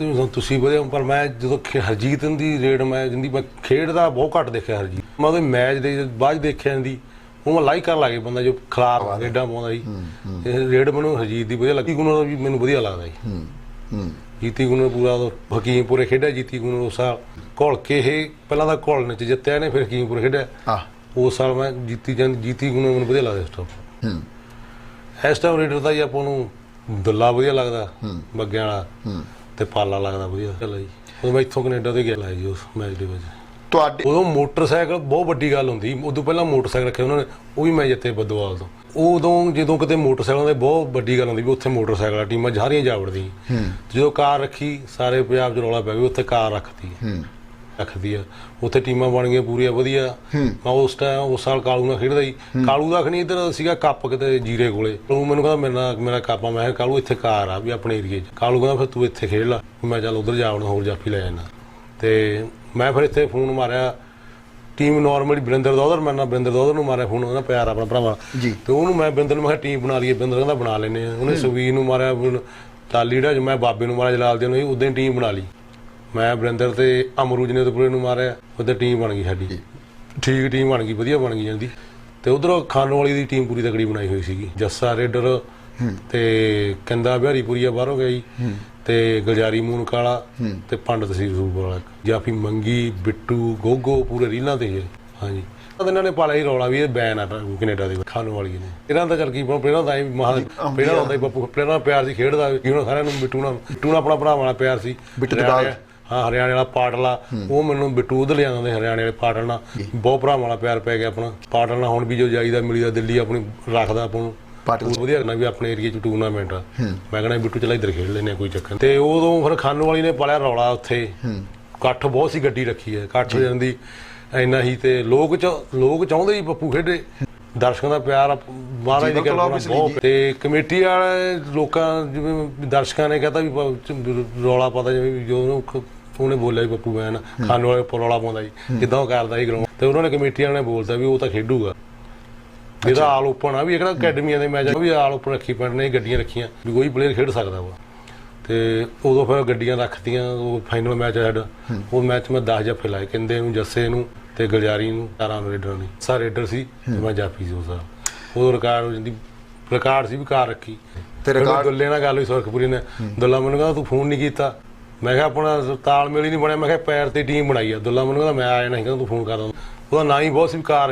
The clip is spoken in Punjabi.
ਤੁਸੀਂ ਤੁਸੀਂ ਵਧੀਆ ਪਰ ਮੈਂ ਜਦੋਂ ਹਰਜੀਤ ਦੀ ਰੇਡ ਮੈਂ ਜਿੰਦੀ ਮੈਂ ਖੇਡਦਾ ਬਹੁਤ ਘੱਟ ਦੇਖਿਆ ਹਰਜੀਤ। ਮੈਂ ਉਹਦੇ ਮੈਚ ਦੇ ਬਾਅਦ ਦੇਖਿਆ ਜਾਂਦੀ ਉਹ ਮੈਂ ਲਾਈਕ ਕਰਨ ਲੱਗੇ ਬੰਦਾ ਜੋ ਖਿਲਾਫ ਰੇਡਾਂ ਪਾਉਂਦਾ ਜੀ ਰੇਡ ਮੈਨੂੰ ਹਰਜੀਤ ਦੀ ਵਧੀਆ ਲੱਗੀ ਗੁਣ ਵੀ ਮੈਨੂੰ ਵਧੀਆ ਲੱਗਦਾ ਜੀ। ਜੀਤੀ ਗੁਣ ਪੂਰਾ ਹਕੀਮਪੁਰੇ ਖੇਡਿਆ ਜੀਤੀ ਗੁਣ ਉਸ ਸਾਲ ਘੁਲ ਕੇ ਇਹ ਪਹਿਲਾਂ ਤਾਂ ਘੁਲਣ ਚ ਜਿੱਤਿਆ ਨੇ ਫਿਰ ਹਕੀਮਪੁਰੇ ਖੇਡਿਆ। ਆ ਉਸ ਸਾਲ ਮੈਂ ਜੀਤੀ ਜੰਦ ਜੀਤੀ ਗੁਣ ਮੈਨੂੰ ਵਧੀਆ ਲੱਗਦਾ ਇਸ ਟਾਈਮ ਇਸ ਟਾਈਮ ਰੇਡਰ ਦਾ ਜੀ ਆਪਾਂ ਨੂੰ ਦੁੱਲਾ ਵਧੀਆ ਲੱਗਦਾ। ਬੱਗਿਆਂ ਵਾਲਾ। ਤੇ ਪਾਲਾ ਲੱਗਦਾ ਵਧੀਆ। ਚੱਲ ਜੀ ਉਦੋਂ ਮੈਂ ਇੱਥੋਂ ਕੈਨੇਡਾ ਤੇ ਗਿਆ। ਜੀ ਉਸ ਮੈਚ ਦੇ ਵਿੱਚ। ਤੁਹਾਡੇ ਉਦੋਂ ਮੋਟਰਸਾਈਕਲ ਬਹੁਤ ਵੱਡੀ ਗੱਲ ਹੁੰਦੀ। ਉਦੋਂ ਪਹਿਲਾਂ ਮੋਟਰਸਾਈਕਲ ਰੱਖੇ ਉਹਨਾਂ ਨੇ। ਉਹ ਵੀ ਮੈਂ ਜਿੱਤੇ ਬਦਵਾਲ ਤੋਂ। ਉਦੋਂ ਜਦੋਂ ਕਿਤੇ ਮੋਟਰਸਾਈਕਲਾਂ ਦੇ ਬਹੁਤ ਵੱਡੀ ਗੱਲ ਹੁੰਦੀ ਵੀ ਉੱਥੇ ਮੋਟਰਸਾਈਕਲ ਟੀਮਾਂ ਸਾਰੀਆਂ ਜਾ ਵੜਦੀ ਹੂੰ। ਜਦੋਂ ਕਾਰ ਰੱਖੀ ਸਾਰੇ ਪੰਜਾਬ 'ਚ ਰੌਲਾ ਪੈ ਗਿਆ ਉੱਥੇ ਕਾਰ ਹੂੰ। ਰੱਖਦੀ ਆ। ਉੱਥੇ ਟੀਮਾਂ ਬਣ ਗਈਆਂ ਪੂਰੀਆਂ ਵਧੀਆ। ਮੈਂ ਉਸ ਟਾਈਮ ਉਸ ਸਾਲ ਕਾਲੂ ਨਾਲ ਖੇਡਦਾ ਸੀ ਕਾਲੂ ਦਾ ਖਣੀ ਇੱਧਰ ਸੀਗਾ ਕੱਪ ਕਿਤੇ ਜੀਰੇ ਕੋਲੇ। ਉਹ ਮੈਨੂੰ ਕਹਿੰਦਾ ਮੇਰਾ ਮੇਰਾ ਕੱਪ ਮੈਂ ਕਿਹਾ ਕਾਲੂ ਇੱਥੇ ਕਾਰ ਆ ਵੀ ਆਪਣੇ ਏਰੀਏ 'ਚ। ਕਾਲੂ ਕਹਿੰਦਾ ਫਿਰ ਤੂੰ ਇੱਥੇ ਖੇਡ ਲੈ। ਮੈਂ ਚੱਲ ਉਧਰ ਜਾ ਹੁਣ ਹੋਰ ਜਾਫੀ ਲੈ ਜਾਣਾ ਤੇ ਮੈਂ ਫਿਰ ਇੱਥੇ ਫੋਨ ਮਾਰਿਆ। ਟੀਮ ਨਾਰਮਲੀ ਬਰਿੰਦਰ ਦੋਦਰ ਮੈਂ ਨਾ ਬਰਿੰਦਰ ਦੋਦਰ ਨੂੰ ਮਾਰਿਆ ਫੋਨ। ਉਹਦਾ ਪਿਆਰ ਆਪਣਾ ਭਰਾਵਾ। ਜੀ। ਤੇ ਉਹਨੂੰ ਮੈਂ ਬਿੰਦਰ ਨੂੰ ਮੈਂ ਟੀਮ ਬਣਾ ਲਈਏ ਬਿੰਦਰ ਕਹਿੰਦਾ ਬਣਾ ਲੈਨੇ ਆ। ਉਹਨੇ ਸੁਵੀਰ ਨੂੰ ਮਾਰਿਆ ਟਾਲੀ ਡਾ ਮੈਂ ਬਾਬੇ ਨੂੰ ਮਾਰਿਆ ਜਲਾਲ ਦੇ ਨੂੰ ਉਦੋਂ ਹੀ ਟੀਮ ਬਣਾ ਲਈ। ਮੈਂ ਬਰਿੰਦਰ ਤੇ ਅਮਰੂਜ ਨੇ ਉਦਪੁਰੇ ਨੂੰ ਮਾਰਿਆ। ਉਹਦੇ ਟੀਮ ਬਣ ਗਈ ਸਾਡੀ। ਠੀਕ ਟੀਮ ਬਣ ਗਈ ਵਧੀਆ ਬਣ ਗਈ ਜਾਂਦੀ। ਤੇ ਉਧਰੋਂ ਖਾਨੋ ਵਾਲੀ ਦੀ ਟੀਮ ਪੂਰੀ ਤਕੜੀ ਬਣਾਈ ਹੋਈ ਸੀਗੀ। ਜੱਸਾ ਰੇਡਰ ਤੇ ਕੰਦਾ ਬਿਹਾਰੀਪੁਰੀਆ ਬਾਹਰੋਂ ਗਈ ਤੇ ਗੁਲਜਾਰੀ ਮੂਨ ਕਾਲਾ ਤੇ ਪੰਡਤ ਸੀ ਰੂਪ ਵਾਲਾ। ਜਾਫੀ ਮੰਗੀ ਬਿੱਟੂ ਗੋਗੋ ਪੂਰੇ ਰੀਲਾਂ ਤੇ ਸੀ। ਹਾਂਜੀ। ਇਹਨਾਂ ਨੇ ਪਾਲਿਆ ਹੀ ਰੌਲਾ ਵੀ ਇਹ ਬੈਨ ਆ ਕੈਨੇਡਾ ਦੇ ਖਾਨੋ ਵਾਲੀ ਨੇ ਇਹਨਾਂ ਦਾ ਚੱਲ ਕੀ ਪਹਿਲਾਂ ਐਂ ਵੀ ਮਹਾ ਪਹਿਲਾਂ ਹੁੰਦਾ ਸੀ ਬੱਪੂ। ਪਹਿਲਾਂ ਪਿਆਰ ਸੀ ਖੇਡਦਾ ਉਹਨਾਂ ਸਾਰਿਆਂ ਨੂੰ ਬਿੱਟੂ ਨਾਲ ਬਿੱਟੂ ਨਾਲ ਆਪਣਾ ਭਰਾ ਵਾਲਾ ਪਿਆਰ ਸੀ। ਬਿੱਟੂ ਹਰਿਆਣੇ- ਬਾਅਦ। ਹਾਂ ਹਰਿਆਣੇ ਵਾਲਾ ਪਾਟਲਾ ਉਹ ਮੈਨੂੰ ਬਿੱਟੂ ਉਧਰ ਲਿਆਉਂਦਾ ਹਰਿਆਣੇ ਵਾਲੇ ਪਾਟਲ ਨਾਲ। ਬਹੁਤ ਭਰਾਵਾਂ ਵਾਲਾ ਪਿਆਰ ਪੈ ਗਿਆ ਆਪਣਾ। ਪਾਟਲ ਨਾਲ ਹੁਣ ਵੀ ਜੋ ਜਾਈਦਾ ਮਿਲੀਦਾ ਦਿੱਲੀ ਆਪਣੀ ਰੱਖਦਾ ਆਪਾਂ ਨੂੰ। ਪਾਟਲ ਵਧੀਆ ਕਰਨਾ ਵੀ ਆਪਣੇ ਏਰੀਆ ਚ ਟੂਰਨਾਮੈਂਟ ਆ। ਮੈਂ ਕਹਿੰਦਾ ਬਿੱਟੂ ਚਲਾ ਇੱਧਰ ਖੇਡ ਲੈਨੇ ਕੋਈ ਚੱਕਰ ਨੀ। ਤੇ ਉਦੋਂ ਫਿਰ ਖਾਨੋ ਵਾਲੀ ਨੇ ਪਾਲਿਆ ਰੌਲਾ ਉੱਥੇ। ਇਕੱਠ ਬਹੁਤ ਸੀ ਗੱਡੀ ਰੱਖੀ ਹੈ। ਇਕੱਠ ਹੋ ਜਾਂਦੀ ਇੰਨਾ ਹੀ ਤੇ ਲੋਕ ਚ ਲੋਕ ਚਾਹੁੰਦੇ ਸੀ ਪੱਪੂ ਖੇਡੇ। ਦਰਸ਼ਕਾਂ ਦਾ ਪਿਆਰ ਮਹਾਰਾਜ ਦੀ ਕਿਰਪਾ ਬਹੁਤ। ਤੇ ਕਮੇਟੀ ਵਾਲੇ ਲੋਕਾਂ ਜਿਵੇਂ ਦਰਸ਼ਕਾਂ ਨੇ ਕਹਤਾ ਵੀ ਰੌਲਾ ਪਤਾ ਜਿਵੇਂ ਜੋ ਉਹਨੂੰ ਬੋਲਿਆ ਵੀ ਪੱਪੂ ਬੈਨ ਖਾਨ ਵਾਲੇ ਉੱਪਰ ਰੌਲਾ ਪਾਉਂਦਾ ਜੀ ਕਿਦਾਂ ਉਹ ਕਰਦਾ ਸੀ ਗਰਾਊਂਡ? ਤੇ ਉਹਨਾਂ ਨੇ ਕਮੇਟੀ ਵਾਲਿਆਂ ਨੇ ਬੋਲਤਾ ਵੀ ਉਹ ਤਾਂ ਖੇਡੂਗਾ। ਇਹਦਾ ਆਲ ਓਪਨ ਆ ਵੀ ਇਹ ਕਿਹੜਾ ਅਕੈਡਮੀਆਂ ਦੇ ਮੈਚ ਆ ਵੀ ਆਲ ਓਪਨ ਰੱਖੀ ਪੈਣ ਨੇ ਗੱਡੀਆਂ ਰੱਖੀਆਂ ਵੀ ਕੋਈ ਪਲੇਅਰ ਖੇਡ ਸਕਦਾ ਵਾ। ਤੇ ਉਦੋਂ ਫਿਰ ਗੱਡੀਆਂ ਰੱਖਤੀਆਂ ਉਹ ਫਾਈਨਲ ਮੈਚ ਆ ਸਾਡਾ। ਉਹ ਮੈਚ ਮੈਂ 10 ਜੱਫੇ ਲਾਏ ਕਿੰਦੇ ਨੂੰ ਜੱਸੇ ਨੂੰ ਤੇ ਗਲਜਾਰੀ ਨੂੰ ਚਾਰਾਂ ਰੇਡਰ ਨੇ। ਸਾ ਰੇਡਰ ਸੀ ਤੇ ਮੈਂ ਜਾਫੀ ਸੀ ਉਸ ਉਹ ਰਿਕਾਰਡ ਹੋ ਜਾਂਦੀ ਰਿਕਾਰਡ ਸੀ ਵੀ ਕਾਰ ਰੱਖੀ। ਤੇ ਰਿਕਾਰਡ- ਦੁੱਲੇ ਨਾਲ ਗੱਲ ਹੋਈ ਸੁਰਖਪੁਰੀ ਨੇ ਦੁੱਲਾ ਮੈਨੂੰ ਕਹਿੰਦਾ ਤੂੰ ਫੋਨ ਨਹੀਂ ਕੀਤਾ। ਮੈਂ ਕਿਹਾ ਆਪਣਾ ਤਾਲਮੇਲ ਹੀ ਨਹੀਂ ਬਣਿਆ, ਮੈਂ ਕਿਹਾ ਪੈਰ ਤੇ ਟੀਮ ਬਣਾਈ ਆ। ਦੁੱਲਾ ਮੈਨੂੰ ਕਹਿੰਦਾ, ਮੈਂ ਆਇਆ ਜਾਣਾ ਸੀ ਕਹਿੰਦਾ ਤੂੰ ਫੋਨ ਕਰ ਉਹਦਾ ਨਾਂ ਹੀ ਬਹੁਤ ਸਵੀਕਾਰ